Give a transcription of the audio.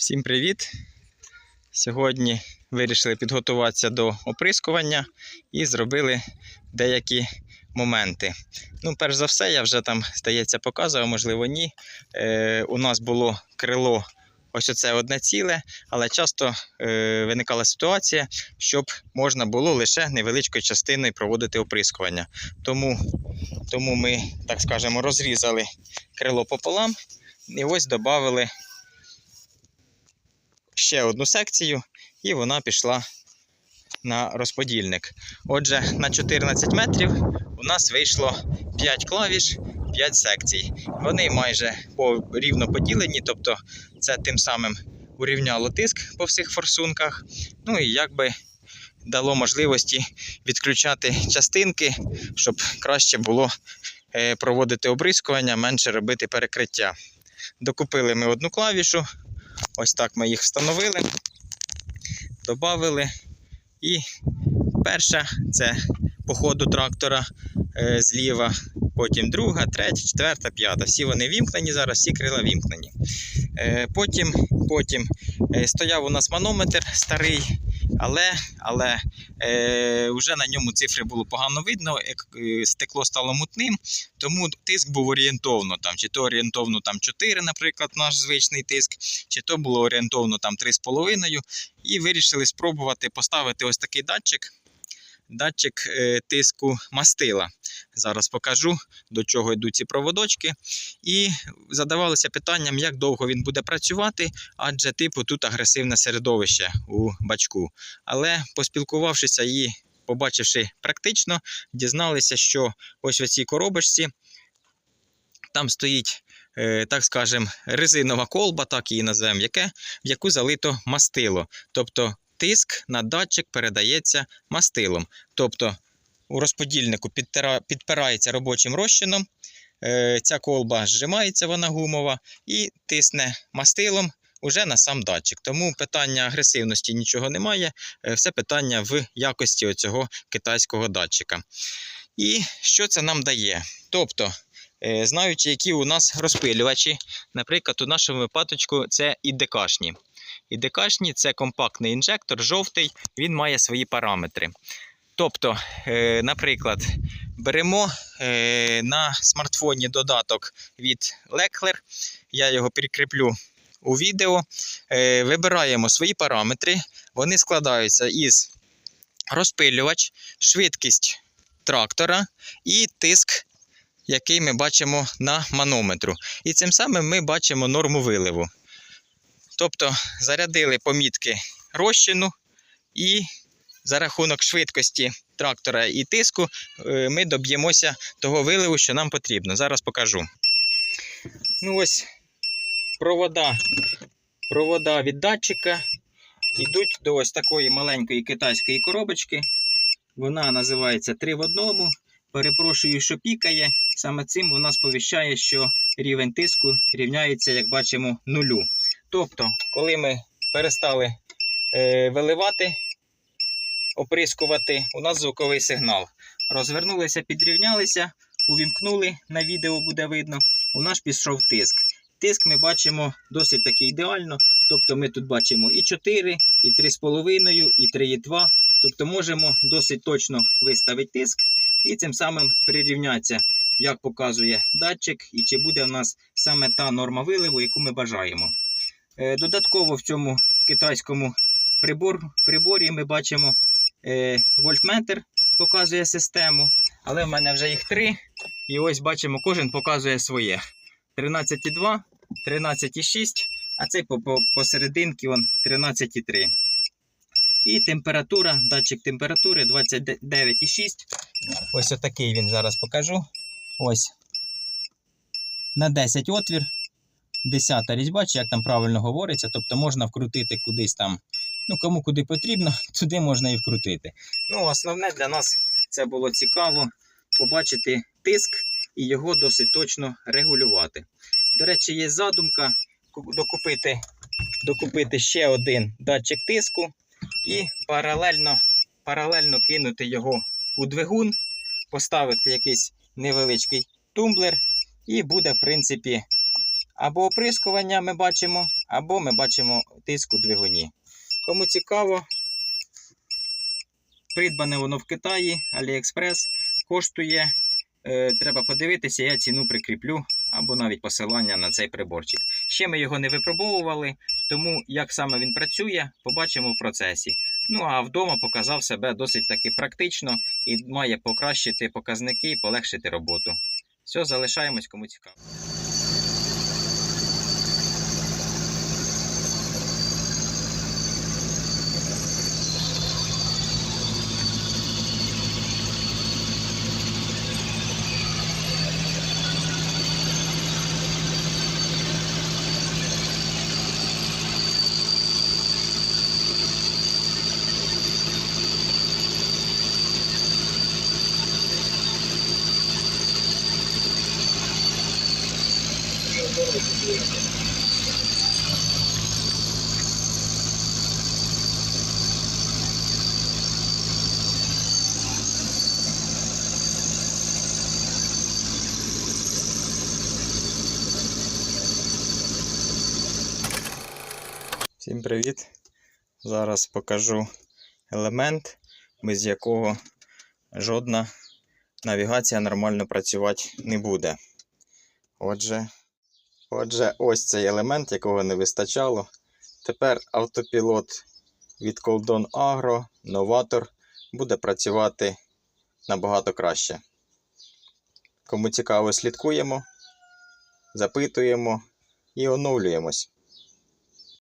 Всім привіт! Сьогодні вирішили підготуватися до оприскування і зробили деякі моменти. Ну, перш за все, я вже там, здається, показував, можливо, ні. Е, у нас було крило ось оце одне ціле, але часто е, виникала ситуація, щоб можна було лише невеличкою частиною проводити оприскування. Тому, тому ми, так скажемо, розрізали крило пополам і ось додали ще одну секцію, і вона пішла на розподільник. Отже, на 14 метрів у нас вийшло 5 клавіш, 5 секцій. Вони майже рівно поділені, тобто це тим самим урівняло тиск по всіх форсунках. Ну і якби дало можливості відключати частинки, щоб краще було е, проводити обрискування, менше робити перекриття. Докупили ми одну клавішу, Ось так ми їх встановили, додали. І перша це по ходу трактора е, зліва, потім друга, третя, четверта, п'ята. Всі вони вімкнені, зараз всі крила вімкнені. Е, потім потім е, стояв у нас манометр старий, але, але е, вже на ньому цифри було погано видно, е, стекло стало мутним, тому тиск був орієнтовно, там, чи то орієнтовно там, 4, наприклад, наш звичний тиск, чи то було орієнтовно там 3,5. І вирішили спробувати поставити ось такий датчик. Датчик е, тиску мастила. Зараз покажу, до чого йдуть ці проводочки. І задавалося питанням, як довго він буде працювати, адже типу тут агресивне середовище у бачку. Але поспілкувавшися і побачивши практично, дізналися, що ось в цій коробочці там стоїть, е, так скажем, резинова колба, так її називаємо, яке, в яку залито мастило. Тобто тиск на датчик передається мастилом. Тобто у розподільнику підпирається робочим розчином, е, ця колба зжимається, вона гумова, і тисне мастилом уже на сам датчик. Тому питання агресивності нічого немає, е, все питання в якості оцього китайського датчика. І що це нам дає? Тобто, е, знаючи, які у нас розпилювачі, наприклад, у нашому випадку це ІДКшні. ІДКшні це компактний інжектор, жовтий, він має свої параметри. Тобто, е, наприклад, беремо е, на смартфоні додаток від Leckler, я його прикріплю у відео. Е, Вибираємо свої параметри, вони складаються із розпилювач, швидкість трактора і тиск, який ми бачимо на манометру. І цим самим ми бачимо норму виливу. Тобто зарядили помітки розчину і за рахунок швидкості трактора і тиску е, ми доб'ємося того виливу, що нам потрібно. Зараз покажу. Ну ось провода, провода від датчика йдуть до ось такої маленької китайської коробочки. Вона називається 3 в одному. Перепрошую, що пікає. Саме цим вона сповіщає, що рівень тиску рівняється, як бачимо, нулю. Тобто, коли ми перестали е, виливати, оприскувати, у нас звуковий сигнал. Розвернулися, підрівнялися, увімкнули, на відео буде видно, у нас пішов тиск. Тиск ми бачимо досить таки ідеально. Тобто ми тут бачимо і 4, і 3,5, і 3,2. Тобто можемо досить точно виставити тиск і цим самим прирівнятися, як показує датчик, і чи буде в нас саме та норма виливу, яку ми бажаємо. Е, Додатково в цьому китайському прибор, приборі ми бачимо е, вольтметр, показує систему, але в мене вже їх три. І ось бачимо, кожен показує своє. 13,2, 13,6, а цей по- по- посерединки 13,3. І температура, датчик температури 29,6. Ось отакий він зараз покажу. Ось. На 10 отвір. 10 різьба, чи як там правильно говориться, тобто можна вкрутити кудись там. Ну, кому куди потрібно, туди можна і вкрутити. Ну, основне для нас це було цікаво побачити тиск і його досить точно регулювати. До речі, є задумка докупити, докупити ще один датчик тиску і паралельно, паралельно кинути його у двигун, поставити якийсь невеличкий тумблер, і буде, в принципі, або оприскування ми бачимо, або ми бачимо тиску двигуні. Кому цікаво, придбане воно в Китаї, AliExpress, коштує. Е, треба подивитися, я ціну прикріплю або навіть посилання на цей приборчик. Ще ми його не випробовували, тому як саме він працює, побачимо в процесі. Ну а вдома показав себе досить таки практично і має покращити показники і полегшити роботу. Все, залишаємось, кому цікаво. Всім привіт! Зараз покажу елемент, без якого жодна навігація нормально працювати не буде. Отже, отже, ось цей елемент, якого не вистачало. Тепер автопілот від Колдон Agro, новатор, буде працювати набагато краще. Кому цікаво, слідкуємо, запитуємо і оновлюємось.